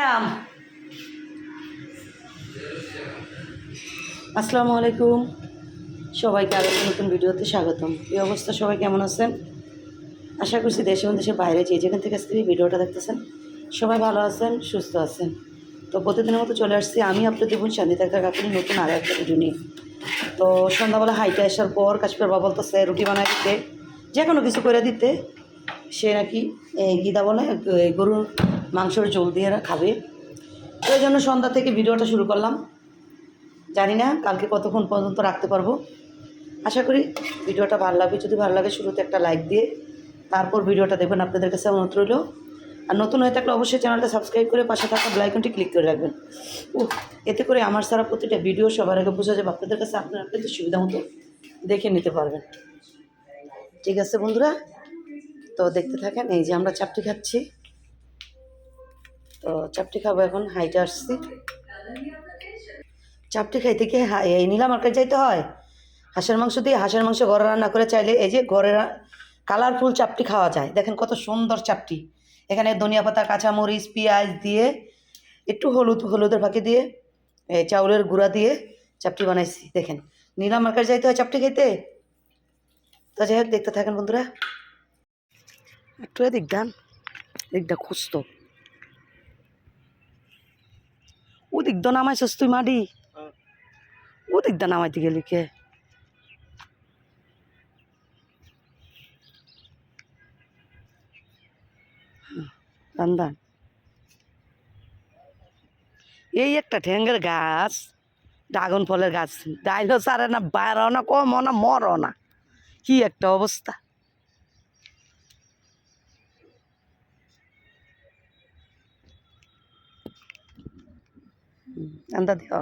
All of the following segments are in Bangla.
দাম আসসালামু আলাইকুম। সবাইকে আরও নতুন ভিডিওতে স্বাগতম। এই অবস্থা, সবাই কেমন আছেন? আশা করছি দেশে এবং দেশের বাইরে যে যেখান থেকে আজকে ভিডিওটা দেখতেছেন, সবাই ভালো আছেন, সুস্থ আছেন। তো প্রতিদিনের মতো চলে আসছি আমি আপনাদের বোন শান্তি থাকা কাকুনি নতুন আরও একটা ভিডিও নিয়ে। তো সন্ধ্যাবেলা হাইটে আসার পর কাশ্মীর বাবা বলতেছে, রুটি বানায় দিতে যে কোনো কিছু করে দিতে। সে নাকি গীতা বলে গরুর মাংসর ঝোল দিয়ে খাবে। তো এই জন্য সন্ধ্যা থেকে ভিডিওটা শুরু করলাম। জানি না কালকে কতক্ষণ পর্যন্ত রাখতে পারব। আশা করি ভিডিওটা ভালো লাগবে। যদি ভালো লাগে শুরুতে একটা লাইক দিয়ে, তারপর ভিডিওটা দেখবেন। আপনাদের কাছে অনুরোধ রইল। আর নতুন হয়ে থাকলে অবশ্যই চ্যানেলটা সাবস্ক্রাইব করে পাশে থাকা ব্লাইকনটি ক্লিক করে রাখবেন। ও এতে করে আমার সারা প্রতিটা ভিডিও সবার আগে বোঝা যাবে। আপনাদের কাছে আপনারা আপনাদের সুবিধা মতো দেখে নিতে পারবেন। ঠিক আছে বন্ধুরা? তো দেখতে থাকেন, এই যে আমরা চাপটি খাচ্ছি। তো চাপটি খাব এখন হাইটে আসছি। চাপটি খাইতে কি এই নীলা মার্কেট যাইতে হয়। হাঁসের মাংস দিয়ে হাঁসের মাংস ঘরে রান্না করে চাইলে এই যে ঘরে কালারফুল চাপটি খাওয়া যায়। দেখেন কত সুন্দর চাপটি। এখানে ধনিয়া পাতা, কাঁচামরিচ, পেঁয়াজ দিয়ে, একটু হলুদ, হলুদের ফাঁকি দিয়ে চাউলের গুঁড়া দিয়ে চাপটি বানাইছি। দেখেন নীলা মার্কেট যাইতে হয় চাপটি খেতে তো যাই হোক, দেখতে থাকেন বন্ধুরা। একটু এদিক ডান এদিকটা খুঁজতো। ওদিক দা নামাইছস তুই মাডি ওদিক দা নামাইতে গেলি কে? রান্দান এই একটা ঠ্যাঙ্গের গাছ, ড্রাগন ফলের গাছ। ডাইলও সারে না বাইরও না, কমও না, মরও না। কি একটা অবস্থা। എന്താ തിയോ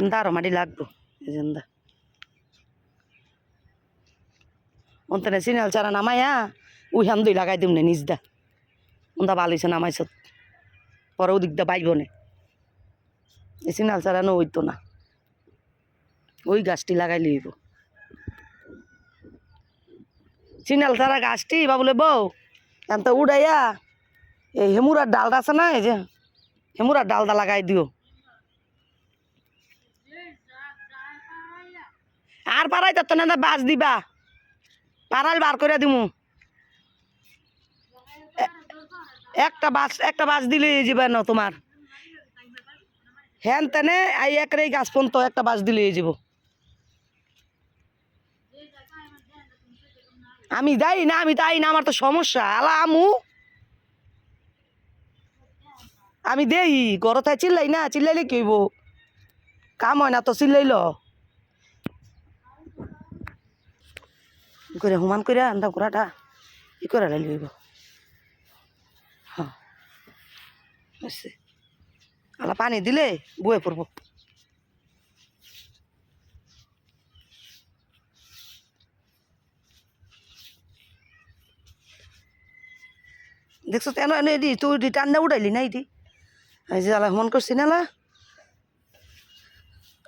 എന്താറോ മടി ലാഗ്ബു എന്താ অন্তনে সিনাল চারা নামায়া উহান দুই লাগাই দিম নে নিজদা অন্দা বালিছে নামাইছ পরে ওদিক দা বাইব নে এই সিনাল চারা নো হইতো না ওই গাছটি লাগাই লইব সিনাল চারা গাছটি বাবুলে বউ এখন তো উড়াইয়া এই হেমুরার ডালটা আছে না, এই যে হেমুরার ডালটা লাগাই দিও। আর পারাই তো না বাস দিবা। পারাল বার করে দিমু। একটা বাস একটা বাস দিলে যাবে না তোমার। হ্যান তেনে আই একরে গাছ পন্ত একটা বাস দিলে যাব। আমি যাই না, আমি তাই না, আমার তো সমস্যা। আলা আমু। আমি দেই ঘরতে চিল্লাই না, চিল্লাইলে কি হইব? কাম হয় না তো, চিল্লাইল। করে হুমান করে আন্দা ঘোড়াটা ই করে লাইলি হইব। হ্যাঁ। আলা পানি দিলে বয়ে পড়ব। দেখছ, তেন এনে দি তুই দি টান্না উঠাইলি না এটি এই যে আলা সমান করছি না আলা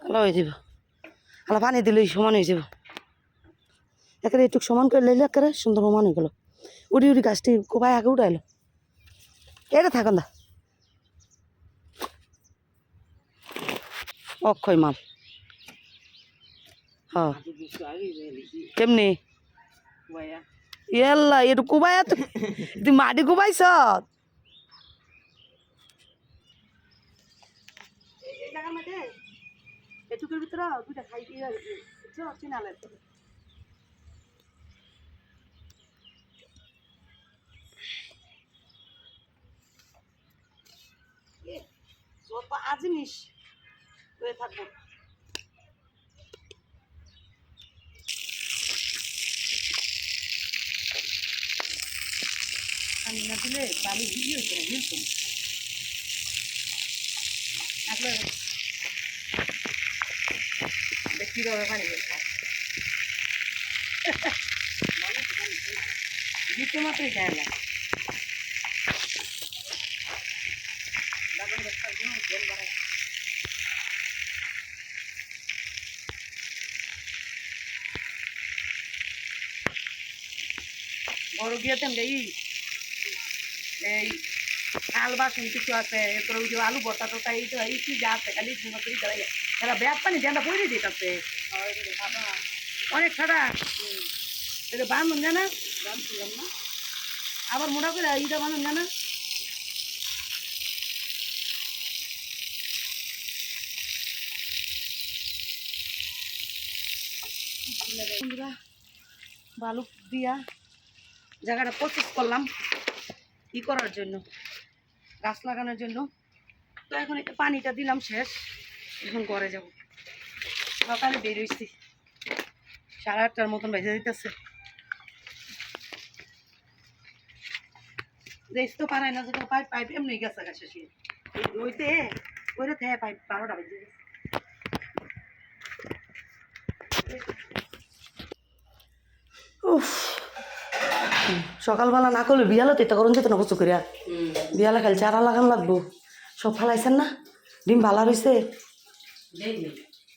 আলা হয়ে যাব আলা পানি দিলে সমান হয়ে যাব একেবারে একটু সমান করে লাইলে একেবারে সুন্দর সমান হয়ে গেল। উড়ি উড়ি গাছটি কোপায় আগে উঠাইলো এটা থাকুন দা। অক্ষয় মাল। হ্যাঁ। কেমনি? ইয়াল্লা এটু কুবাই তুই মাটি কুবাইছ এটুকুর ভিতরে দুইটা খাই দিয়ে চিনালে যত আজিনিস হয়ে থাকব। পানি না দিলে বালি হইতো না হিলতো না আসলে রবে পানি দিতে মাত্রই খায় না বড় গিয়ে তেমন এই এই আল বাসন কিছু আছে, এরপরে ওই যে আলু ভর্তা টর্তা এই তো এই কি যা আছে, খালি সুন্দর করে জ্বালাই এরা ব্যাগ পানি জ্যানটা পড়ে দিতেছে অনেক ছাড়া এটা বান্ধন জানা আবার মোটা করে এইটা বান্ধন জানা বন্ধুরা বালু দিয়া জায়গাটা প্রসেস করলাম ই করার জন্য, গাছ লাগানোর জন্য। তো এখন পানিটা দিলাম শেষ। এখন ঘরে যাব। সকালে বের বেরোইছি সাড়ে আটটার মতন বেজে দিতেছে দেশ তো পারায় না যেটা পাইপ পাইপ এমনি গেছে গেছে সে ওইতে ওইটা থেকে পাইপ বারোটা বেজে গেছে। সকালবেলা না করলে বিয়ালো তো এটা করুন যেত না কচু করিয়া। বিয়ালা খালি চারা লাগান লাগবো। সব ফালাইছেন না? ডিম ভালা রয়েছে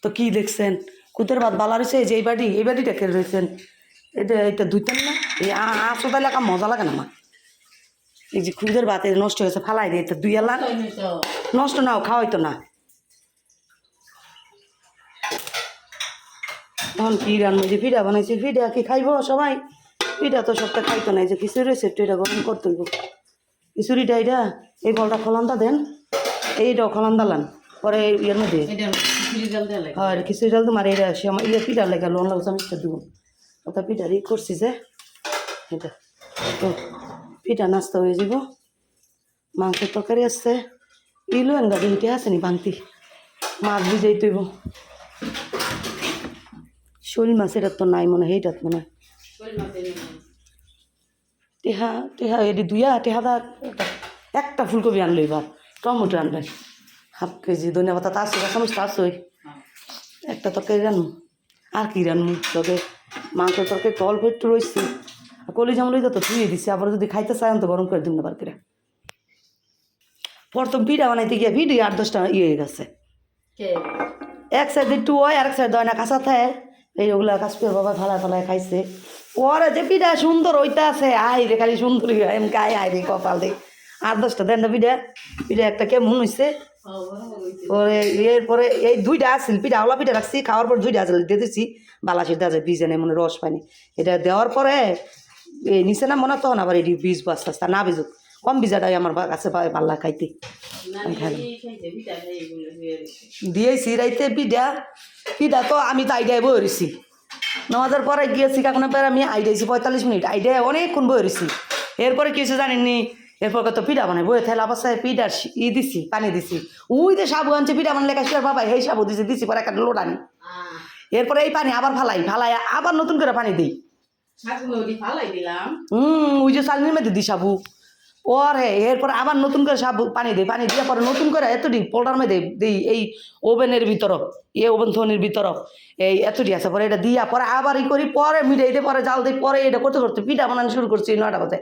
তো কি দেখছেন? কুতের ভাত ভালা রয়েছে যে এই বাড়ি, এই বাড়িটা কে রয়েছেন এটা এটা দুইতেন না? এই আসো তাহলে একা মজা লাগে না আমার। এই যে খুদের ভাত, এই নষ্ট হয়েছে, ফালাই দিয়ে এটা দুই এলা নষ্ট নাও, খাওয়াইতো না। তখন কি রান্না, যে পিঠা বানাইছি, পিঠা কি খাইব সবাই? পিঠা তো সবটা খাইতো না, এই যে খিচুড়ি রয়েছে এটা গরম করতে খিচুড়িটা এটা এই বলটা খলান্দা দেন, এইটাও খলান্দা লান। পরে ইয়ের মধ্যে হয় খিচুড়ি ডাল তোমার এটা সে আমার ইয়ে পিঠা লেগে লোন লাগছে আমি একটা দিব। ওটা পিঠা ই করছি যে এটা। তো পিঠা নাস্তা হয়ে যাব মাংসের তরকারি আসছে ইলো এনগা দিনটি আছে নি বাংতি মাছ ভিজাই তৈব শোল মাছ এটা তো নাই মনে হয় এইটাত মনে হয়। টেহা টেহা এটি দুইয়া টেহাদা একটা ফুলকপি আনলো এবার টমেটো আনবেন হাফ কেজি ধনিয়া পাতা তার সঙ্গে চামচ তার সই একটা তরকারি রান্নু। আর কি রান্নু? তবে মাংস তরকারি তো অল্প একটু রয়েছে। কলি যেমন রয়েছে তো ধুয়ে দিচ্ছি আবার যদি খাইতে চাই তো গরম করে দিন না বারকিরা। প্রথম পিঠা বানাইতে গিয়ে ভিডিও আট দশটা ইয়ে হয়ে গেছে। এক সাইড একটু ওই আর এক সাইড দয় না কাঁচা থাকে এই ওগুলা কাশ্মীর বাবা ফালা ফালায় খাইছে। ওরে যে পিঠা সুন্দর ওইটা আছে আই রে খালি সুন্দর এম গায়ে আই রে কপাল দে আট দশটা, দেন না পিঠা পিঠা একটা কেমন হয়েছে পরে এরপরে এই দুইটা আসছিল পিঠা ওলা পিঠা রাখছি, খাওয়ার পর দুইটা আসছিল দিয়ে দিচ্ছি বালা সিদ্ধা আছে, বীজ এনে মনে রস পানি এটা দেওয়ার পরে এই নিচে না মনে তখন আবার এটি বীজ বাস্তা আস্তা না বীজুক কম বীজাটাই আমার কাছে পায় পাল্লা খাইতে। দিয়েছি রাইতে পিঠা। পিঠা তো আমি তো আইডিয়ায় বই রয়েছি নমাজের পরে গিয়েছি কাকুনা পেরে আমি আইডিয়াইছি পঁয়তাল্লিশ মিনিট। আইডিয়ায় অনেকক্ষণ বই রয়েছি এরপরে কিছু জানেননি? এরপর কত পিঠা বানাই বই থেলা অবস্থায় পিঠা ই দিছি পানি দিছি। উই যে সাবু আনছে পিঠা বানালে কাছে বাবা এই সাবু দিছি দিছি পরে একটা লোড আনি এরপরে এই পানি আবার ফালাই ফালাই আবার নতুন করে পানি দিই। হুম ওই যে চালনির মধ্যে দিই সাবু। পরে এরপরে আবার নতুন করে সাবু পানি দিই, পানি দিয়ে পরে নতুন করে এতটি পোল্টার মধ্যে দিই, এই ওভেনের ভিতর এ ওভেন থনির ভিতর এই এতটি আছে, পরে এটা দিয়া পরে আবার ই করি, পরে মিটাই দিয়ে পরে জাল দিই, পরে এটা করতে করতে পিঠা বানানো শুরু করছি নয়টা বাজে।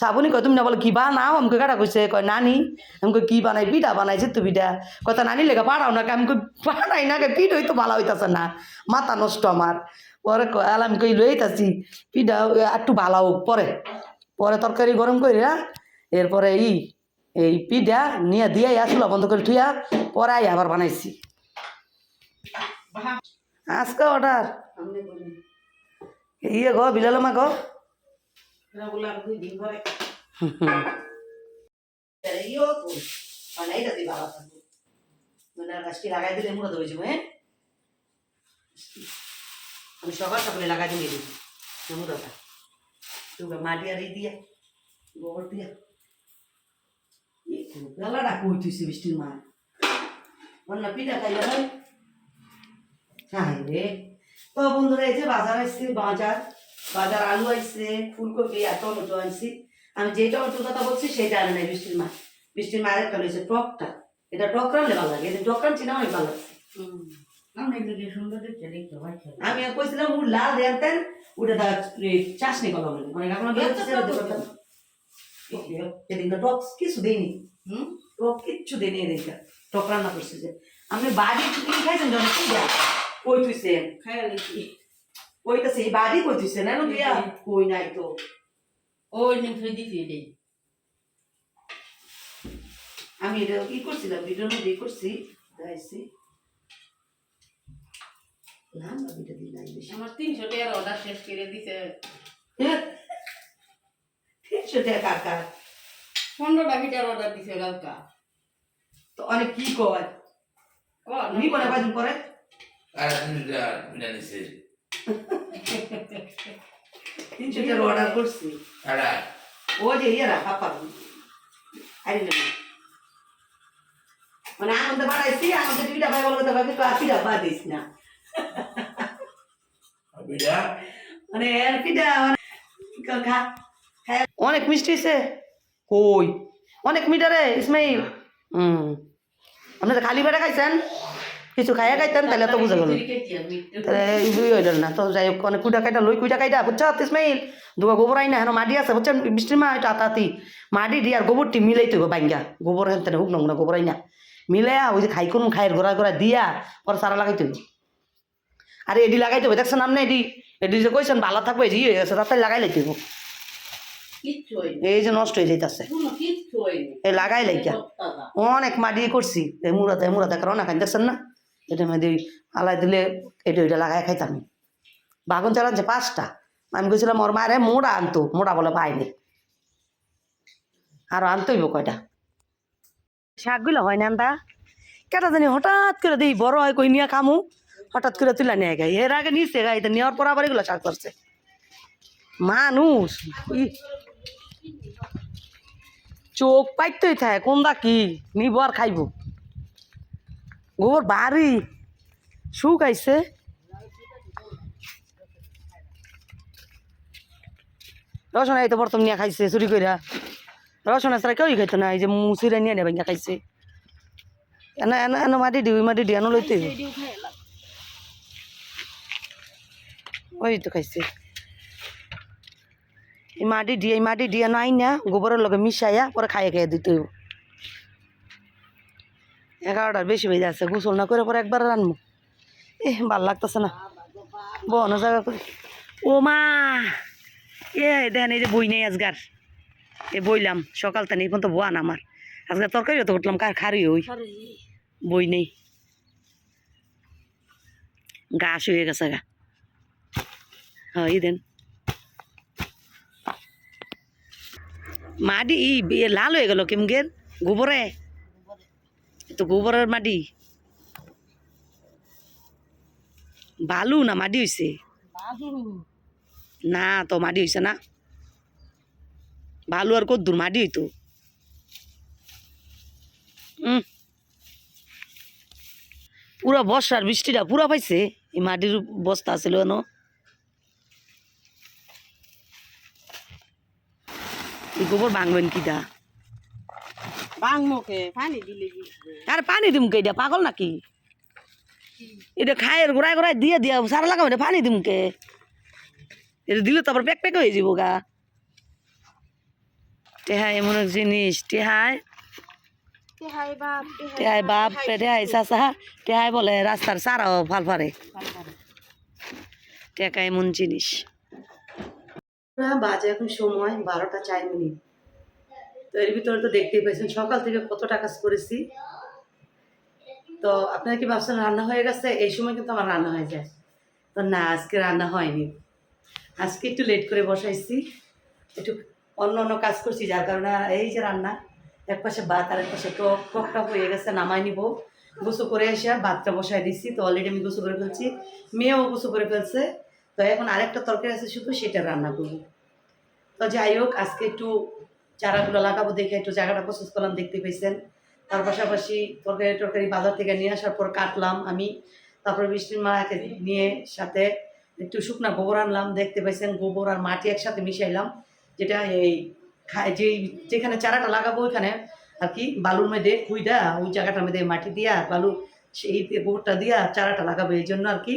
সাবুনি কয়, তুমি না বলে কি বানাও? আমাকে কাটা কইছে? কয়, নানি। আমাকে কি বানাই? পিঠা বানাইছে তো পিঠা। কথা নানি লেগে পাড়াও না আমি কই, পাড়াই না পিঠ হইতো ভালো হইতাছে না, মাথা নষ্ট আমার। পরে আলাম কই লইতাছি, পিঠা একটু ভালো হোক, পরে। পরে তরকারি গরম করি না এরপরে ই, এই পিঠা নিয়ে দিয়ে আসলো, বন্ধ করে থুইয়া পরে আবার বানাইছি। আজকে অর্ডার। ইয়ে গো বিলালো মা গো। আমি সকাল সকালে লাগাই দিয়ে দিই মাটি আর দিয়া, গোবর দিয়া। গালাটা কই তুইছে বৃষ্টির মা অন্য পিঠা খাইলে হয় হ্যাঁ রে তো বন্ধুরা এই যে বাজার আসছে বাজার বাজার আলু আসছে ফুলকপি আর টমেটো আনছি আমি যে টমেটোর কথা বলছি সেটা আনে নাই বৃষ্টির মা বৃষ্টির মা আরেকটা রয়েছে টকটা এটা টক রানলে ভালো লাগে এটা টক রানছি না অনেক ভালো লাগছে আমি কইছিলাম লাল দেনতেন ওটা চাষনি বলে মানে এখন এদিনটা টক কিছু দেয়নি হুম? টক কিচ্ছু দেয়নি এদিনটা টক রান্না করছে যে। আপনি বাড়ি কি খাইছেন যখন কি যা কই তুইছে কইতাছে এই বাড়ি কই তুইছে না দিয়া। কই নাই তো? ওই নিম ফ্রি দিছি এটাই আমি এটা ই করছিলাম ভিডিওর মধ্যে করছি। দেখাইছি। না ভিডিও দিই নাই বেশি। আমার তিনশো টাকার অর্ডার শেষ করে দিছে। তিনশো টাকা কাকা পনেরোটা মিটার অর্ডার দিছে কালকা তো অনেক কি কয়? নি করে বাজুন করে আর তিনশো টাকা অর্ডার করছি। ও যে ইয়েরা পাপা আরে না মানে আনন্দ বাড়াইছি আমাদের দুইটা ভাই বলতে পারবে তো আশিটা বাদ দিস না। মানে এর পিঠা মানে খা অনেক মিষ্টি হয়েছে কই? অনেক মিঠা রে ইসমাইল হুম আপনারা খালি পেটে খাইছেন। কিছু খাইয়া খাইতেন, তাহলে তো বুঝে গেল। তাহলে না। তো যাই হোক, অনেক কুইটা কাইটা লই কুইটা কাইটা বুঝছ, ইসমাইল? দুগা গোবর আই না হেন মাটি আছে। বুঝছেন? বৃষ্টির মা, এটা আতাতি। মাটি দিয়ে আর গোবরটি মিলাই তৈব বাইঙ্গা। গোবর হেন তেনে হুক না গোবর আই না ওই যে খাই কোন খাইয়ের গোড়া গোড়া দিয়া, পরে সারা লাগাই তৈব আরে এডি লাগাই তৈব দেখছেন আপনি এডি? এডি যে কইছেন ভালো থাকবে জি হয়ে গেছে। তাতে লাগাই হয়নি এই যে নষ্ট হয়ে যাইতাছে। এই লাগাই লাইকা অনেক মাটি করছি। এই মুরাতে এই মুরাতে কারণ না খাই দেখছেন না? এটা মধ্যে আলাই দিলে এটা ওইটা লাগাই খাইতাম বাগুন যে পাঁচটা। আমি গেছিলাম ওর মারে মোড়া আনতো। মোড়া বলে পাইনি। আর আনতইব কয়টা? শাকগুলো হয় না আন্দা। কেটা জানি হঠাৎ করে দিই বড় হয় কই নিয়ে খামু। হঠাৎ করে তুলে নিয়ে গাই। এর আগে নিচে গাই নেওয়ার পর আবার এগুলো শাক করছে মানুষ ই চোখ পাইতেই থাকে, কোনটা কি? নিব আর খাইব। গোবর বাড়ি। শুকাইছে রসনা এই তো প্রথম নিয়ে খাইছে, চুরি কইরা। রসনা ছাড়া কেউই খাইতো না, এই যে মুসিরা নিয়ে নেবে খাইছে। এনে এনে এনে মাটি দিবি, মাটি দিয়ে লইতে ওই তো খাইছে। এই মাটি দিয়ে এই মাটি দিয়ে নাই না, গোবরের লগে মিশাইয়া পরে খাইয়ে খাইয়ে দিতে হইব। এগারোটার বেশি হয়ে যাচ্ছে গোসল না করে পরে একবার রানবো এ ভালো লাগতেছে না। বন জায়গা করে। ও মা, এ দেখেন এই যে বই নেই আজগার। এ বইলাম, সকাল থেকে এই পর্যন্ত বোয়ান আমার। আজকে তরকারিও তো উঠলাম কার খারি ওই? বই নেই। গাছ হয়ে গেছে গা। হ্যাঁ দেন। মাটি ই লাল হয়ে গেল কেমগের? গোবরে? তো গোবরের মাটি বালু না মাটি হইছে? না তো মাটি হইছে না। বালু আর কদ্দুর মাটি হইতো। পুরা বর্ষার বৃষ্টিটা পুরা পাইছে। এই মাটির বস্তা ছিল ন এই গোবর ভাঙবেন কিটা? আর পানি দিম কে এটা? পাগল নাকি? এটা খায়ের গোড়ায় গোড়ায় দিয়ে দিয়া সারা লাগাবো এটা পানি দিম কে? এটা দিলে তো আবার প্যাক প্যাক হয়ে যাব গা। টেহাই এমন এক জিনিস টেহাই। টেহাই বাপ টেহাই চাচা টেহাই বলে রাস্তার সারাও ভালো পারে টেকা এমন জিনিস। বাজে এখন সময়, বারোটা চার মিনিট। তো এর ভিতরে তো দেখতেই পাইছেন সকাল থেকে কতটা কাজ করেছি। তো আপনারা কি ভাবছেন, রান্না হয়ে গেছে? এই সময় কিন্তু আমার রান্না হয়ে যায়। তো না, আজকে রান্না হয়নি। আজকে একটু লেট করে বসাইছি। একটু অন্য অন্য কাজ করছি, যার কারণে এই যে রান্না, এক পাশে ভাত আর এক পাশে টক টকটা হয়ে গেছে, নামাই নিব। গুছু করে এসে আর ভাতটা বসাই দিচ্ছি তো অলরেডি আমি গুছু করে ফেলছি। মেয়েও গুছু করে ফেলছে। তো এখন আরেকটা তরকারি আছে শুধু সেটা রান্না করব। তো যাই হোক, আজকে একটু চারাগুলো লাগাবো দেখে একটু জায়গাটা প্রস্তুত করলাম, দেখতে পেয়েছেন। তার পাশাপাশি তরকারি টরকারি বাজার থেকে নিয়ে আসার পর কাটলাম আমি। তারপরে বৃষ্টির মাকে নিয়ে সাথে একটু শুকনা গোবর আনলাম, দেখতে পাইছেন গোবর আর মাটি একসাথে মিশাইলাম। যেটা এই যেই যেখানে চারাটা লাগাবো ওইখানে আর কি, বালুর মধ্যে খুইটা ওই জায়গাটার মধ্যে মাটি দিয়া, বালু সেই গোবরটা দিয়া চারাটা লাগাবো, এই জন্য আর কি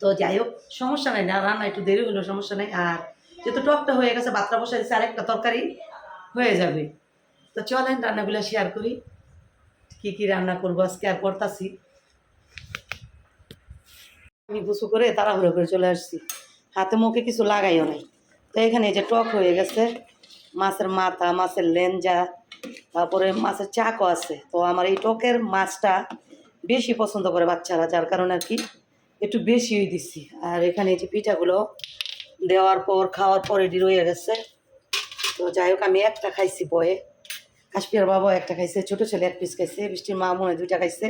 তো যাই হোক সমস্যা নাই না, রান্না একটু দেরি হলেও সমস্যা নাই। আর যেহেতু টকটা হয়ে গেছে, বাতরা বসে দিচ্ছে আরেকটা তরকারি হয়ে যাবে। তো চলেন রান্নাগুলো শেয়ার করি, কি কি রান্না করব আজকে আর করতাছি। আমি গুছু করে তাড়াহুড়ো করে চলে আসছি। হাতে মুখে কিছু লাগাইও নাই। তো এখানে যে টক হয়ে গেছে, মাছের মাথা, মাছের লেঞ্জা তারপরে মাছের চাকও আছে। তো আমার এই টকের মাছটা বেশি পছন্দ করে বাচ্চারা, যার কারণে আর কি একটু বেশিই দিচ্ছি আর এখানে যে পিঠাগুলো দেওয়ার পর, খাওয়ার পর এটি রয়ে গেছে। তো যাই হোক, আমি একটা খাইছি বয়ে। কাশ্মীর বাবা একটা খাইছে, ছোটো ছেলে এক পিস খাইছে বৃষ্টির মা মনে দুইটা খাইছে।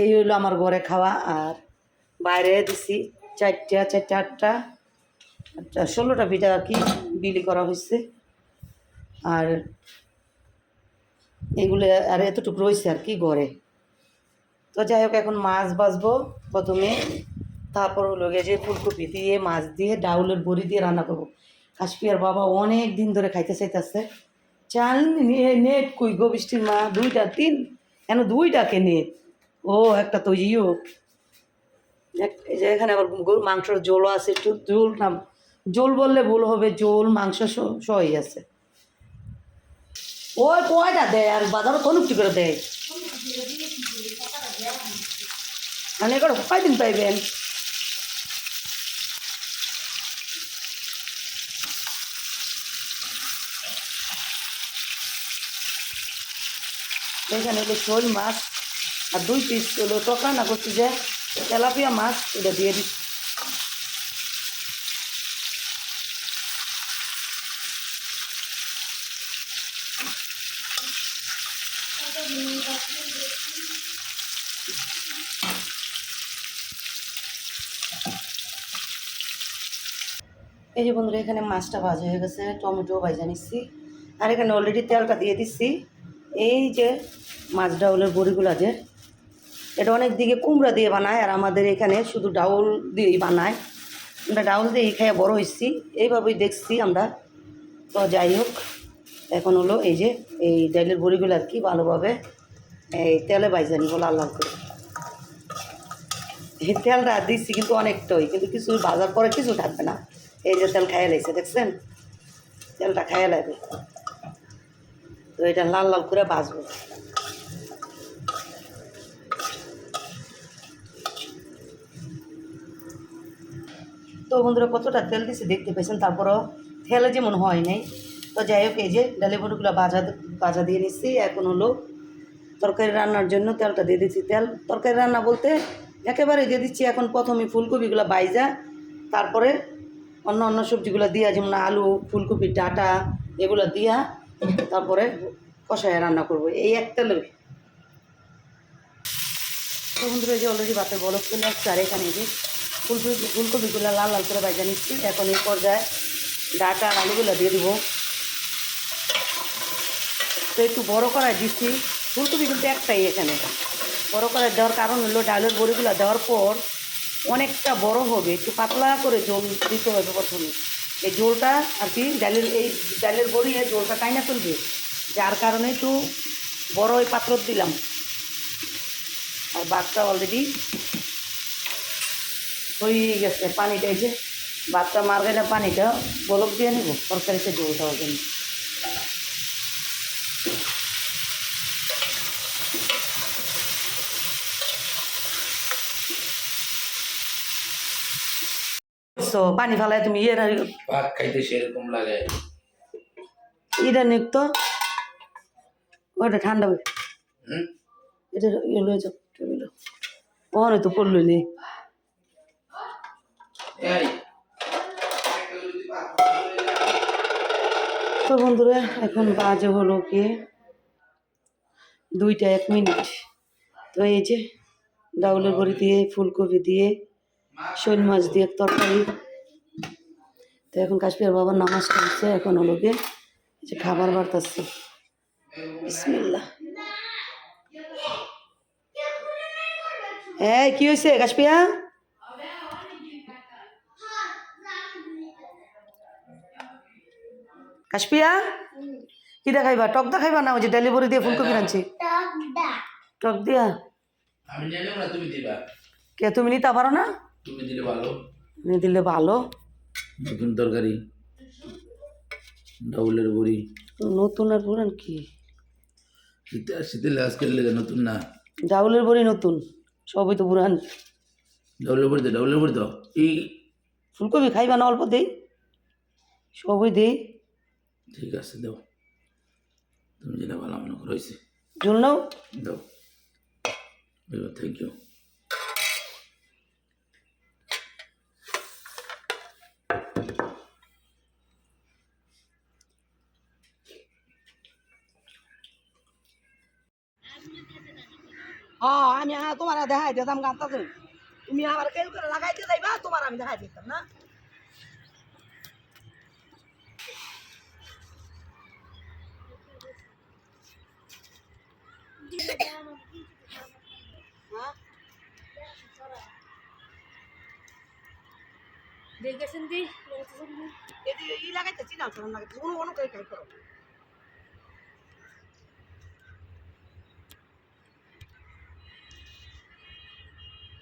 এই হইল আমার ঘরে খাওয়া, আর বাইরে দিছি চারটা চারটা, আটটা আচ্ছা ষোলোটা পিঠা আর কি বিলি করা হয়েছে আর এগুলো আর এতটুকু রয়েছে আর কি ঘরে। তো যাই হোক, এখন মাছ বাছবো প্রথমে। তারপর হলো গিয়ে যে ফুলকপি দিয়ে মাছ দিয়ে ডাউলের বড়ি দিয়ে রান্না করব। কাশ্মীর বাবা অনেক দিন ধরে খাইতে চাইতেছে। চাল নেট কই গো বৃষ্টির মা? দুইটা, তিন, কেন দুইটাকে নেট? ও, একটা তো ইও। যে এখানে আবার গরু মাংসর ঝোলও আছে একটু। ঝোল না, ঝোল বললে ভুল হবে, ঝোল, মাংস স- সহই আছে। ওই কয়টা দেয় আর বাজারও কনুকটি করে দেয় মানে এবার কয়দিন পাইবেন এখানে হলো শোল মাছ আর দুই পিস হলো টকা না করছি যে তেলাপিয়া মাছ এটা দিয়ে দিচ্ছি এই যে বন্ধুরা, এখানে মাছটা ভাজা হয়ে গেছে টমেটো ভাজা নিচ্ছি। আর এখানে অলরেডি তেলটা দিয়ে দিচ্ছি। এই যে মাছ ডাউলের বড়িগুলো যে, এটা অনেক দিকে কুমড়া দিয়ে বানায়, আর আমাদের এখানে শুধু ডাউল দিয়েই বানায়। আমরা ডাউল দিয়েই খেয়ে বড় হয়েছি। এইভাবেই দেখছি আমরা। তো যাই হোক, এখন হলো এই যে, এই ডাইলের বড়িগুলো আর কি ভালোভাবে এই তেলে বাইজা নিব লাল লাল করে। এই তেলটা দিচ্ছি কিন্তু অনেকটাই, কিন্তু কিছু ভাজার পরে কিছু থাকবে না। এই যে তেল খাইয়ে লাগছে দেখছেন? তেলটা খাইয়ে লাগবে তো এটা লাল লাল করে ভাজবো। তো বন্ধুরা, কতটা তেল দিছে দেখতে পেয়েছেন? তারপরও তেলে যেমন হয় নাই। তো যাই হোক, এই যে ডালে বড়িগুলো ভাজা ভাজা দিয়ে নিচ্ছি এখন হলো তরকারি রান্নার জন্য তেলটা দিয়ে দিচ্ছি তেল তরকারি রান্না বলতে একেবারে দিয়ে দিচ্ছি। এখন প্রথমে ফুলকপিগুলো বাইজা তারপরে অন্য অন্য সবজিগুলো দিয়া, যেমন আলু, ফুলকপি, ডাটা, এগুলো দিয়া তারপরে কষায় রান্না করব। এই এক তেলে তো বন্ধুরা যে অলরেডি ভাতের বলক চলে আসছে, আর এখানে যে ফুলকপি, ফুলকপিগুলো লাল লাল করে ভাজা নিচ্ছি। এখন এই পর্যায়ে ডাটা আলুগুলো দিয়ে দিব। তো একটু বড় করায় দিচ্ছি। ফুলকপি কিন্তু একটাই এখানে। বড় করায় দেওয়ার কারণ হলো ডালের বড়িগুলো দেওয়ার পর অনেকটা বড় হবে, একটু পাতলা করে জল দিতে হবে প্রথমে। এই জলটা আর কি, ডালের এই ডালের এই জলটা টাইনা তুলবে। যার কারণে একটু বড় ওই পাত্র দিলাম। আর ভাতটা অলরেডি হয়ে গেছে, পানিটা এই যে, ভাতটা মার গেলে পানিটা, বলক দিয়ে নিব, তরকারিতে জলটা হবে না তো পানি ফেলায় তুমি ইয়ে ভাত খাইতে সেরকম লাগে। এটা নিক তো। ওটা ঠান্ডা হবে এটা ইয়ে লয়ে যাও টেবিল। ওখানে তো পড়ল নি। তো বন্ধুরা এখন বাজে হলো কি? দুইটা এক মিনিট। তো এই যে ডাউলের বড়ি দিয়ে ফুলকপি দিয়ে শৈল মাছ দিয়ে তরকারি। এখন কাশ্মীর বাবার নামাজ পড়ছে এখন হলো গিয়ে যে খাবার বাড়তাছে। বিসমিল্লাহ। এই কি হয়েছে কাশ্মিয়া কাশ্মিয়া কি দেখাইবা? টক দেখাইবা না ওই যে ডেলিভারি দিয়ে ফুলকপি আনছি? টক দিয়া? আমি তুমি দিবা। কে তুমি নিতে পারো না? তুমি দিলে ভালো। নিয়ে দিলে ভালো। নতুন তরকারি ডাউলের বড়ি। নতুন আর পুরান কি? শীতে আর শীতে লাস করলে নতুন না। ডাউলের বড়ি নতুন সবই তো পুরান। ডাউলের বড়ি তো ডাউলের বড়ি তো এই ফুলকপি খাইবা না অল্প দেই? সবই দেই? ঠিক আছে দাও। তুমি যেটা ভালো মনে করো হয়েছে ঝুল নাও। দাও। থ্যাংক ইউ হ্যাঁ আমি হ্যাঁ তোমার দেখাই দিতাম গানটা তুমি আবার কেউ করে লাগাইতে যাইবা তোমার আমি দেখাই দিতাম না। হ্যাঁ? এদি ই লাগাইতেছি না সরম লাগাইতেছি কোনো কোনো করে খাই করো একটা দুইটা তিনটা চারটা পাঁচটা ছয়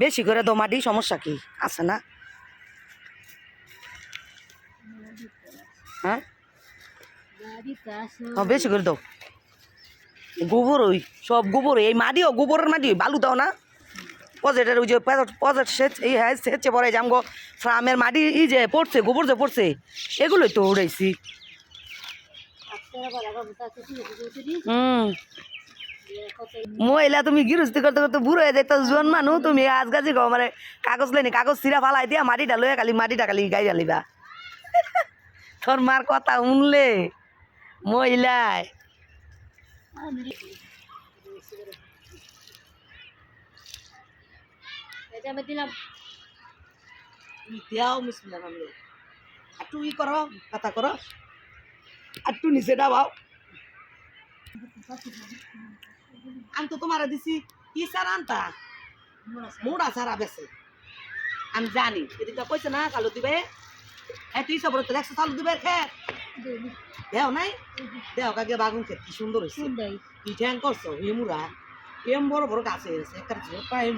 বেশি করে মাটি সমস্যা কি? আছে না? হ্যাঁ? হ্যাঁ, বেশি করে দাও। গোবর ওই সব গোবর এই মাটিও গোবরের মাটি বালু দাও না। পজেটের ওই যে পজেট সেচ, এই হ্যাঁ সেচে পরে যে আমগো ফ্রামের মাটি ই যে পড়ছে, গোবর যে পড়ছে, এগুলোই তো উড়াইছি। হুম। মহিলা, তুমি গৃহস্থী করতে করতে বুড়ো হয়ে যাইতো জোয়ান মানুষ তুমি আজ গাছি গো মানে কাগজ লেনি, কাগজ চিরা ফালাই দিয়া মাটিটা লয়ে খালি, মাটিটা খালি গাই ঢালিবা তোর মার কথা শুনলে, মহিলায়। দেও মিসমিল্লা নামলে একটু ই করো কথা করো একটু নিচে ডাবাও আমি তো তোমার দিছি। কি সার আনতা? মোড়া সারা বেছে আমি জানি এদিকে কইছে না চালু দিবে। হ্যাঁ তুই সব তো একশো চালু দিবে খেত দেও নাই? দেও কাকে বাগুন খেত কি সুন্দর হয়েছে কি ঠ্যাং করছ এমুরা এম বড় বড় গাছে আছে। একটা পায়ে